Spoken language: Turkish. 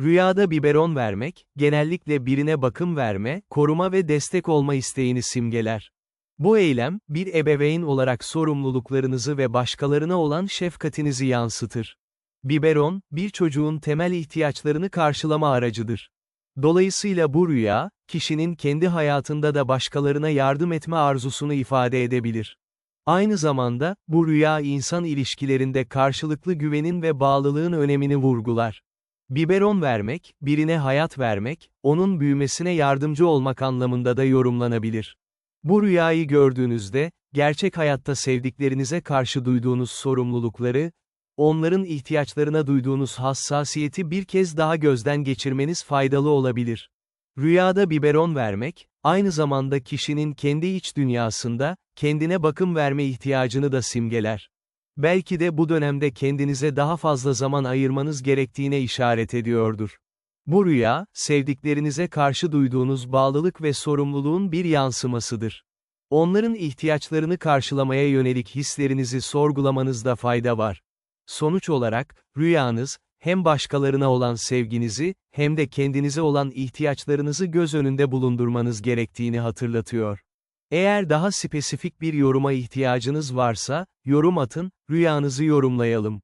Rüyada biberon vermek, genellikle birine bakım verme, koruma ve destek olma isteğini simgeler. Bu eylem, bir ebeveyn olarak sorumluluklarınızı ve başkalarına olan şefkatinizi yansıtır. Biberon, bir çocuğun temel ihtiyaçlarını karşılama aracıdır. Dolayısıyla bu rüya, kişinin kendi hayatında da başkalarına yardım etme arzusunu ifade edebilir. Aynı zamanda, bu rüya insan ilişkilerinde karşılıklı güvenin ve bağlılığın önemini vurgular. Biberon vermek, birine hayat vermek, onun büyümesine yardımcı olmak anlamında da yorumlanabilir. Bu rüyayı gördüğünüzde, gerçek hayatta sevdiklerinize karşı duyduğunuz sorumlulukları, onların ihtiyaçlarına duyduğunuz hassasiyeti bir kez daha gözden geçirmeniz faydalı olabilir. Rüyada biberon vermek, aynı zamanda kişinin kendi iç dünyasında, kendine bakım verme ihtiyacını da simgeler. Belki de bu dönemde kendinize daha fazla zaman ayırmanız gerektiğine işaret ediyordur. Bu rüya, sevdiklerinize karşı duyduğunuz bağlılık ve sorumluluğun bir yansımasıdır. Onların ihtiyaçlarını karşılamaya yönelik hislerinizi sorgulamanızda fayda var. Sonuç olarak, rüyanız, hem başkalarına olan sevginizi, hem de kendinize olan ihtiyaçlarınızı göz önünde bulundurmanız gerektiğini hatırlatıyor. Eğer daha spesifik bir yoruma ihtiyacınız varsa, yorum atın, rüyanızı yorumlayalım.